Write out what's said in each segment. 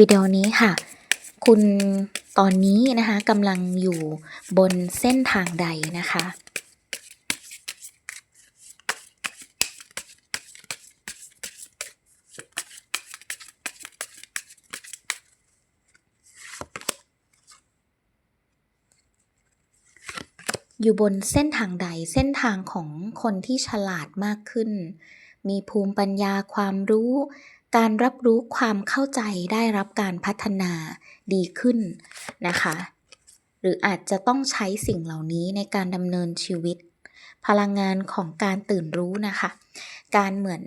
วิดีโอนี้ค่ะ คุณตอนนี้นะคะกำลังอยู่บนเส้นทางใดนะคะ อยู่บนเส้นทางใดเส้นทางของคนที่ฉลาดมากขึ้น มีภูมิปัญญาความรู้ การรับรู้ความเข้าใจได้รับการพัฒนาดีขึ้นนะคะ หรืออาจจะต้องใช้สิ่งเหล่านี้ในการดำเนินชีวิต พลังงานของการตื่นรู้นะคะ การเหมือน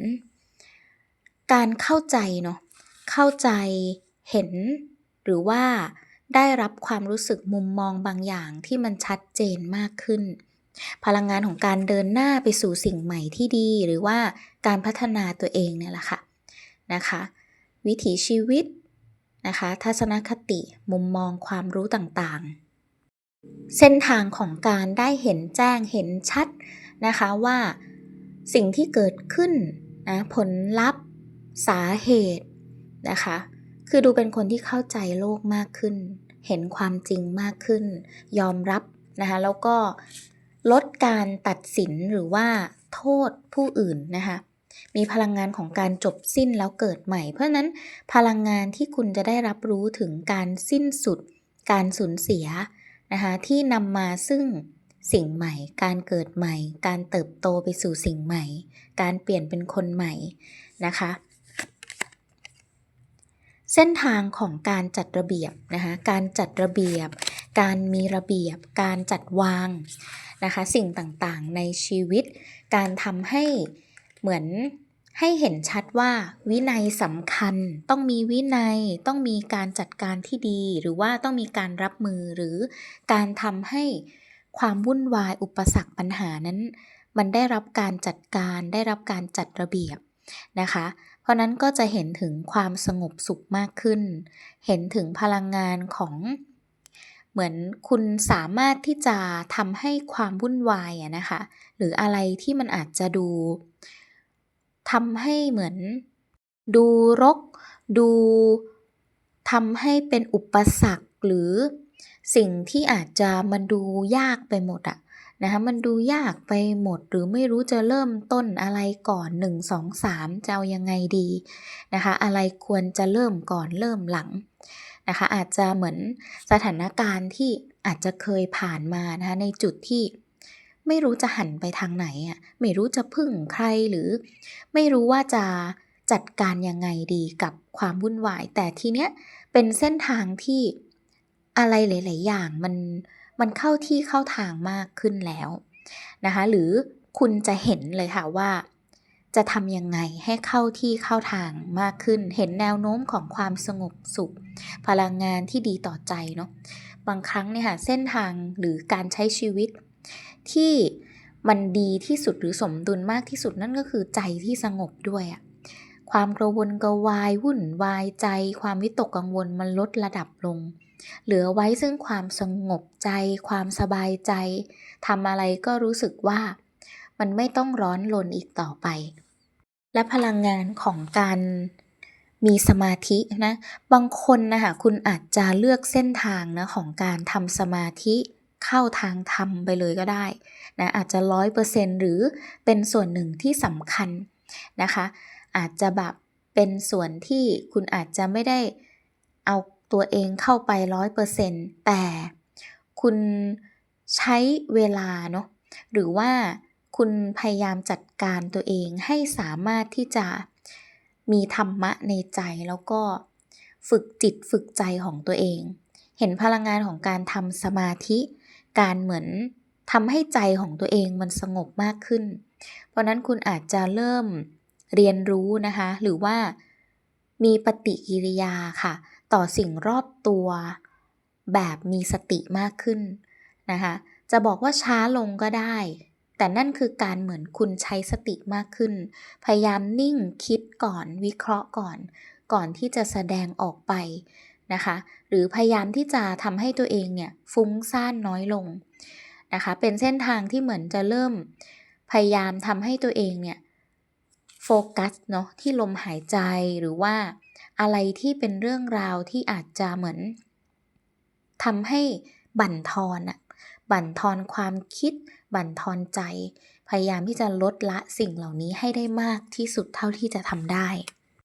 การเข้าใจเนาะเข้าใจเห็นหรือว่าได้รับความรู้สึกมุมมองบางอย่างที่มันชัดเจนมากขึ้น พลังงานของการเดินหน้าไปสู่สิ่งใหม่ที่ดี หรือว่าการพัฒนาตัวเองเนี่ยแหละค่ะ นะคะ วิถีชีวิตนะคะ ทัศนคติมุมมองความรู้ต่างๆ เส้นทางของการได้เห็นแจ้งเห็นชัดนะคะว่าสิ่งที่เกิดขึ้นนะผลลัพธ์ สาเหตุนะคะ คือดูเป็นคนที่เข้าใจโลกมากขึ้น เห็นความจริงมากขึ้น ยอมรับนะคะแล้วก็ลดการตัดสินหรือว่าโทษผู้อื่นนะคะ มีพลังงานของการจบสิ้นแล้วเกิดใหม่ เพราะนั้นพลังงานที่คุณจะได้รับรู้ถึงการสิ้นสุด การสูญเสียนะคะที่นำมาซึ่งสิ่งใหม่ การเกิดใหม่ การเติบโตไปสู่สิ่งใหม่ การเปลี่ยนเป็นคนใหม่นะคะเส้นทางของการจัดระเบียบนะคะการจัดระเบียบ การมีระเบียบ การจัดวางนะคะสิ่งต่างๆในชีวิต การทำให้ เหมือนให้เห็นชัดว่าวินัยสำคัญ ต้องมีวินัยต้องมีการจัดการที่ดี หรือว่าต้องมีการรับมือหรือการทำให้ความวุ่นวายอุปสรรคปัญหานั้น มันได้รับการจัดการได้รับการจัดระเบียบนะคะ เพราะนั้นก็จะเห็นถึงความสงบสุขมากขึ้น เห็นถึงพลังงานของ เหมือนคุณสามารถที่จะทำให้ความวุ่นวายอะนะคะ หรืออะไรที่มันอาจจะดู ทำให้เหมือน ดูรก ดูทำให้เป็นอุปสรรคหรือสิ่งที่อาจจะมันดูยากไปหมดอะนะคะมันดูยากไปหมดหรือไม่รู้จะเริ่มต้นอะไรก่อน 1 2 3 จะเอายังไงดีนะคะอะไรควรจะเริ่มก่อนเริ่มหลังนะคะอาจจะเหมือนสถานการณ์ที่อาจจะเคยผ่านมานะคะในจุดที่ ไม่รู้จะหันไปทางไหนอะไม่รู้จะพึ่งใครหรือ ไม่รู้ว่าจะจัดการยังไงดีกับความวุ่นวาย แต่ทีเนี้ยเป็นเส้นทางที่อะไรหลาย ๆ อย่างมันมันเข้าที่เข้าทางมากขึ้นแล้วนะคะ หรือคุณจะเห็นเลยค่ะว่า จะทำยังไงให้เข้าที่เข้าทางมากขึ้น เห็นแนวโน้มของความสงบสุข พลังงานที่ดีต่อใจเนาะบางครั้งเนี่ยค่ะเส้นทางหรือการใช้ชีวิต ที่มันดีที่สุดหรือสมดุลมากที่สุดนั่นก็คือใจที่สงบด้วยอะความกระวนกระวายวุ่นวายใจ ความวิตกกังวลมันลดระดับลง เหลือไว้ซึ่งความสงบใจ ความสบายใจทำอะไรก็รู้สึกว่ามันไม่ต้องร้อนรนอีกต่อไป และพลังงานของการมีสมาธินะ บางคนนะคะคุณอาจจะเลือกเส้นทางนะของการทำสมาธิ เข้าทางธรรมไปเลยก็ได้นะอาจจะร้อยเปอร์เซ็นหรือเป็นส่วนหนึ่งที่สำคัญนะคะ อาจจะแบบเป็นส่วนที่คุณอาจจะไม่ได้เอาตัวเองเข้าไปร้อยเปอร์เซ็นแต่คุณใช้เวลาเนาะหรือว่าคุณพยายามจัดการตัวเองให้สามารถที่จะมีธรรมะในใจแล้วก็ฝึกจิตฝึกใจของตัวเอง เห็นพลังงานของการทำสมาธิ การเหมือนทำให้ใจของตัวเองมันสงบมากขึ้น เพราะนั้นคุณอาจจะเริ่มเรียนรู้นะคะ หรือว่ามีปฏิกิริยาค่ะ ต่อสิ่งรอบตัว แบบมีสติมากขึ้นนะคะ จะบอกว่าช้าลงก็ได้ แต่นั่นคือการเหมือนคุณใช้สติมากขึ้น พยายามนิ่งคิดก่อนวิเคราะห์ก่อน ก่อนที่จะแสดงออกไป นะคะ หรือพยายามที่จะทำให้ตัวเองเนี่ยฟุ้งซ่านน้อยลงนะคะ เป็นเส้นทางที่เหมือนจะเริ่มพยายามทำให้ตัวเองเนี่ยโฟกัสเนาะที่ลมหายใจหรือว่าอะไรที่เป็นเรื่องราวที่อาจจะเหมือนทำให้บั่นทอนอะบั่นทอนความคิด บั่นทอนใจ พยายามที่จะลดละสิ่งเหล่านี้ให้ได้มากที่สุดเท่าที่จะทำได้